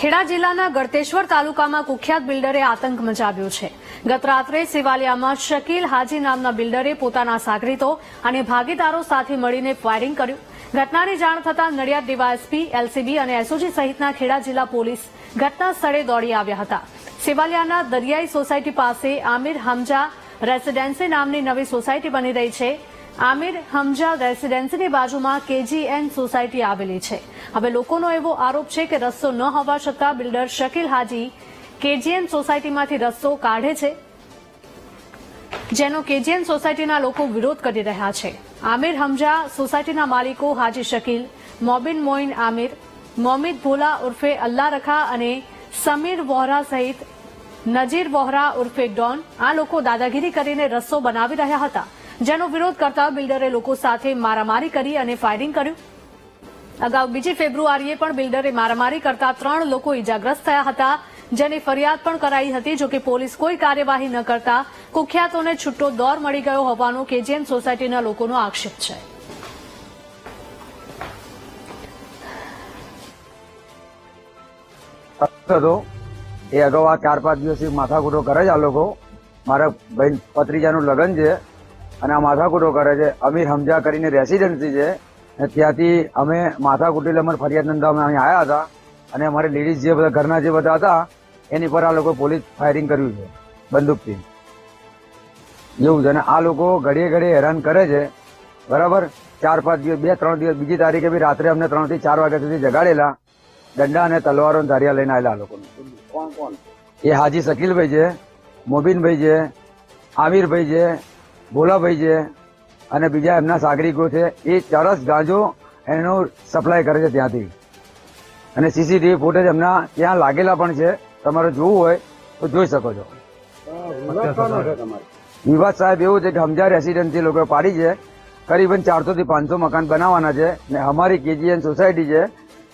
ખેડા જિલ્લાના ગળતેશ્વર તાલુકામાં કુખ્યાત બિલ્ડરે આતંક મચાવ્યો છે. ગત રાત્રે સિવાલિયામાં શકીલ હાજી નામના બિલ્ડરે પોતાના સાગરીતો અને ભાગીદારો સાથે મળીને ફાયરિંગ કર્યું. ઘટનાની જાણ થતાં નડિયાદ ડીવાયએસપી, એલસીબી અને એસઓજી સહિતના ખેડા જિલ્લા પોલીસ ઘટના સ્થળે દોડી આવ્યા હતા. સિવાલિયાના દરિયાઈ સોસાયટી પાસે આમિર હમજા રેસીડેન્સી નામની નવી સોસાયટી બની રહી છે. આમિર હમજા રેસીડેન્સીની બાજુમાં કેજીએન સોસાયટી આવેલી છે. હવે લોકોનો એવો આરોપ છે કે રસ્તો ન હોવા છતાં બિલ્ડર શકીલ હાજી કેજીએન સોસાયટીમાંથી રસ્તો કાઢે છે, જેનો કેજીએન સોસાયટીના લોકો વિરોધ કરી રહ્યા છે. આમિર હમજા સોસાયટીના માલિકો હાજી શકીલ, મોબિન મોઇન આમિર મોમિદ ભોલા ઉર્ફે અલ્લા રખા અને સમીર વોહરા સહિત નજીર વોહરા ઉર્ફે ડોન આ લોકો દાદાગીરી કરીને રસ્તો બનાવી રહ્યા હતા. જેનો વિરોધ કરતા બિલ્ડરે લોકો સાથે મારામારી કરી અને ફાયરિંગ કર્યું. અગાઉ બીજી ફેબ્રુઆરીએ પણ બિલ્ડરે મારામારી કરતા ત્રણ લોકો ઇજાગ્રસ્ત થયા હતા, જેની ફરિયાદ પણ કરાઈ હતી, જોકે પોલીસ કોઈ કાર્યવાહી ન કરતા કુખ્યાતોને છૂટો દોર મળી ગયો હોવાનો કેજીએન સોસાયટીના લોકોનો આક્ષેપ છે. એ અગાઉ આ ચાર પાંચ દિવસથી માથાકૂટો કરે છે આ લોકો. મારા બહેન પત્રીજાનું લગ્ન છે. અને આ માથાકૂટો કરે છે. અમીર હમજા કરીને રેસિડેન્સી છે. ત્યાંથી અમે માથાકૂટી એટલે અમારે ફરિયાદ નોંધવા અમે અહીં આવ્યા હતા. અને અમારે લેડીઝ જે બધા ઘરના જે બધા હતા એની પર આ લોકો પોલીસ ફાયરિંગ કર્યું છે. બંદૂકથી એવું છે. અને આ લોકો ઘડીએ ઘડીએ હેરાન કરે છે. બરાબર? ચાર પાંચ દિવસ બે ત્રણ દિવસ બીજી તારીખે બી રાત્રે અમને ત્રણથી ચાર વાગ્યા સુધી જગાડેલા. દંડા અને તલવારો ધારિયા લઈને આવેલા આ લોકો કોણ કોણ? એ હાજી શકીલભાઈ છે મોબીનભાઈ છે આમિરભાઈ છે ભોલાભાઈ છે અને બીજા એમના સાગરિકો છે, એ ચરસ ગાંજો એનો સપ્લાય કરે છે ત્યાંથી. અને સીસીટીવી ફૂટેજ એમના ત્યાં લાગેલા પણ છે. તમારે જોવું હોય તો જોઈ શકો છો. વિવાદ સાહેબ એવું છે કે હમજા રેસિડેન્સી લોકો પાડી છે, કરીબન ચારસો થી પાંચસો મકાન બનાવવાના છે ને અમારી કેજીએન સોસાયટી છે,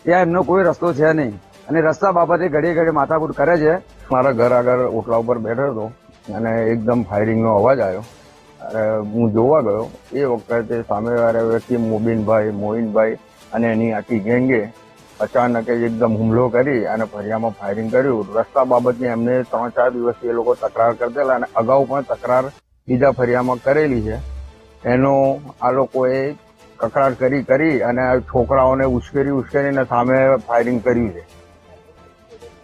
ત્યાં એમનો કોઈ રસ્તો છે નહીં. અને રસ્તા બાબતે ઘડે ઘડે માથાકૂટ કરે છે. મારા ઘર આગળ ઓટલા ઉપર બેઠો હતો અને એકદમ ફાયરિંગનો અવાજ આવ્યો. હું જોવા ગયો. એ વખતે સામેવાળા વ્યક્તિ મોબીનભાઈ મોહિનભાઈ અને એની આખી ગેંગે અચાનક જ એકદમ હુમલો કરી અને ફરિયામાં ફાયરિંગ કર્યું. રસ્તા બાબતની એમને ત્રણ ચાર દિવસથી એ લોકો તકરાર કરતેલા અને અગાઉ પણ તકરાર બીજા ફરિયામાં કરેલી છે. એનો આ લોકોએ કકરાર કરી કરી અને છોકરાઓને ઉશ્કેરી, ઉશ્કેરીને સામે ફાયરિંગ કર્યું છે.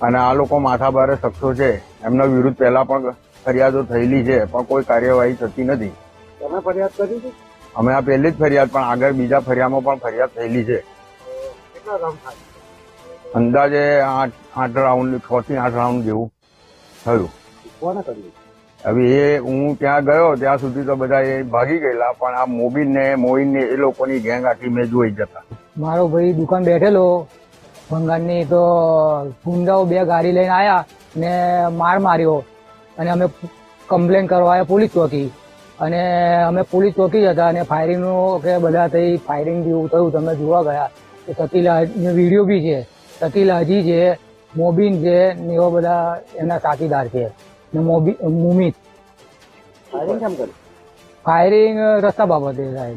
અને આ લોકો માથાભારે શખ્સો છે. એમના વિરુદ્ધ પહેલા પણ ફરિયાદો થયેલી છે પણ કોઈ કાર્યવાહી થતી નથી. તમે ફરિયાદ કરી હતી અમે આ પહેલી જ ફરિયાદ પણ આગળ બીજા ફરિયાદમાં પણ ફરિયાદ થયેલી છે. કેટલા રાઉન્ડ થાય? અંદાજે આઠ આઠ રાઉન્ડ છ થી આઠ રાઉન્ડ જેવું થયું. કોને કર્યું? હવે એ હું ત્યાં ગયો ત્યાં સુધી તો બધા એ ભાગી ગયેલા પણ આ મોબીન ને મોઇન ને એ લોકોની ગેંગ આખી મેં જોઈ જતા. મારો ભાઈ દુકાન બેઠેલો ભંગારની તો ગુંડાઓ બે ગાડી લઈને આયા ને માર માર્યો. અને અમે કમ્પ્લેન કરવા આવ્યા પોલીસ ચોકી. અને અમે પોલીસ ચોકી જ હતા અને ફાયરિંગનું કે બધા થઈ ફાયરિંગ જેવું થયું તમે જોવા ગયા. કે શકીલા વીડિયો બી છે. શકીલ હાજી છે મોબીન છે ને એવા બધા એમના સાથીદાર છે. ને મોબી મુમિત. ફાયરિંગ કેમ કર્યું? ફાયરિંગ રસ્તા બાબતે સાહેબ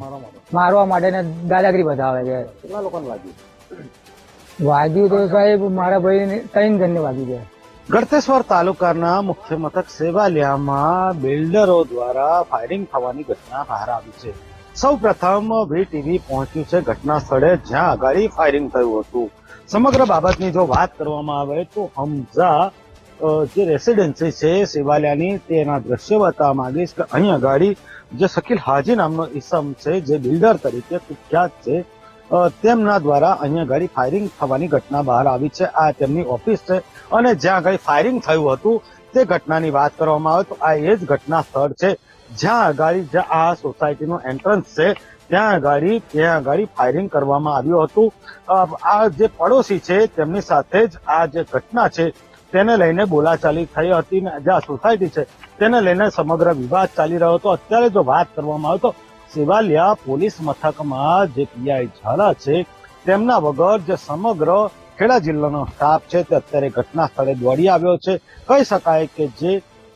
મારવા માટે. ને દાદાગીરી બતાવે છે. કેટલા લોકોને વાગ્યું? વાગ્યું તો સાહેબ મારા ભાઈ ત્રણ જણને વાગ્યું છે. ગળતેશ્વર તાલુકાના મુખ્ય મથક સેવાલિયામાં બિલ્ડરો દ્વારા ફાયરિંગ થવાની ઘટના બહાર આવી છે. સૌ પ્રથમ ટીવી પહોંચ્યું છે ઘટના સ્થળે જ્યાં આગળ ફાયરિંગ થયું હતું. સમગ્ર બાબતની જો વાત કરવામાં આવે તો હમઝા જે રેસિડેન્સી છે સેવાલિયાની, તેના દ્રશ્ય બતાવવા માંગીશ કે અહીં આગળ જે શકીલ હાજી નામનો ઈસમ છે, જે બિલ્ડર તરીકે કુખ્યાત છે તેમના દ્વારા અહીંયા ઘડી ફાયરિંગ થવાની ઘટના બહાર આવી છે. આ તેમની ઓફિસ છે અને જ્યાં આગળ ફાયરિંગ થયું હતું, તે ઘટનાની વાત કરવામાં આવે તો આ એ જ ઘટના સ્થળ છે. જ્યાં આગળ જ્યાં આ સોસાયટીનું એન્ટ્રન્સ છે, ત્યાં આગળ ત્યાં આગળ ફાયરિંગ કરવામાં આવ્યું હતું. આ જે પડોશી છે, તેમની સાથે જ આ જે ઘટના છે, તેને લઈને બોલાચાલી થઈ હતી ને જે આ સોસાયટી છે, તેને લઈને સમગ્ર વિવાદ ચાલી રહ્યો હતો. અત્યારે જો વાત કરવામાં આવે તો સેવાલિયા પોલીસ મથકમાં જે પીઆઈ ઝાલા છે, તેમના વગર જે સમગ્ર ખેડા જિલ્લાનો સ્ટાફ છે, તે અત્યારે ઘટના સ્થળે દોડી આવ્યો છે. કહી શકાય કે જે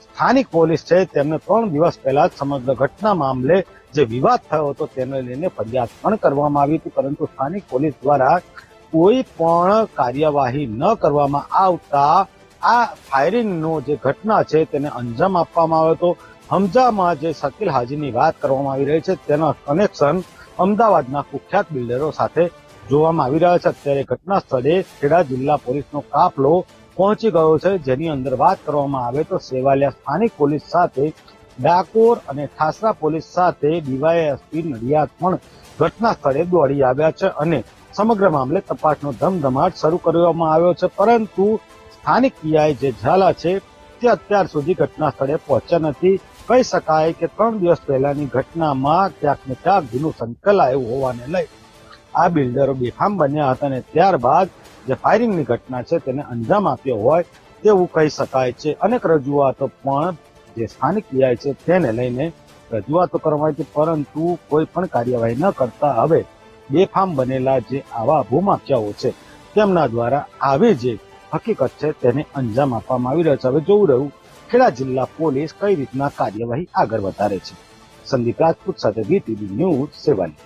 સ્થાનિક પોલીસ છે, તેમને ત્રણ દિવસ પહેલા જ સમગ્ર ઘટના મામલે જે વિવાદ થયો હતો, તેને લઈને ફરિયાદ પણ કરવામાં આવી હતી, પરંતુ સ્થાનિક પોલીસ દ્વારા કોઈ પણ કાર્યવાહી ન કરવામાં આવતા આ ફાયરિંગનો જે ઘટના છે, તેને અંજામ આપવામાં આવ્યો હતો. હમજામાં જે શકીલ હાજીની વાત કરવામાં આવી રહી છે, તેના કનેક્શન અમદાવાદના કુખ્યાત બિલ્ડરો સાથે જોવામાં આવી રહ્યા છે. અત્યારે ઘટના સ્થળે ખેડા જિલ્લા પોલીસનો કાફલો પહોંચી ગયો છે. જેની અંદર વાત કરવામાં આવે તો સેવાલિયા સ્થાનિક પોલીસ સાથે, ડાકોર અને ઠાસરા પોલીસ સાથે ડીવાયએસપી નડિયાદ પણ ઘટના સ્થળે દોડી આવ્યા છે અને સમગ્ર મામલે તપાસનો ધમધમાટ શરૂ કરવામાં આવ્યો છે. પરંતુ સ્થાનિક પીઆઈ જે ઝાલા છે, તે અત્યાર સુધી ઘટના સ્થળે પહોંચ્યા નથી. કહી શકાય કે ત્રણ દિવસ પહેલાની ઘટનામાં ક્યાંક ને ક્યાંક જૂનું સંકળાયું હોવાને લઈ આ બિલ્ડરો બેફામ બન્યા હતા અને ત્યારબાદ જે ફાયરિંગની ઘટના છે તેને અંજામ આપ્યો હોય તેવું કહી શકાય છે. અનેક રજૂઆતો પણ જે સ્થાનિક પીઆઈ છે તેને લઈને રજૂઆતો કરવામાં આવી પરંતુ કોઈ પણ કાર્યવાહી ન કરતા હવે બેફામ બનેલા જે આવા ભૂમાફિયાઓ છે તેમના દ્વારા આવી જે હકીકત છે તેને અંજામ આપવામાં આવી રહ્યો છે. હવે જોવું રહ્યું ખેડા જિલ્લા પોલીસ કઈ રીતના કાર્યવાહી આગળ વધારે છે? સંદીપ રાજપૂત સાથે વીટીવી ન્યૂઝ સેવાની.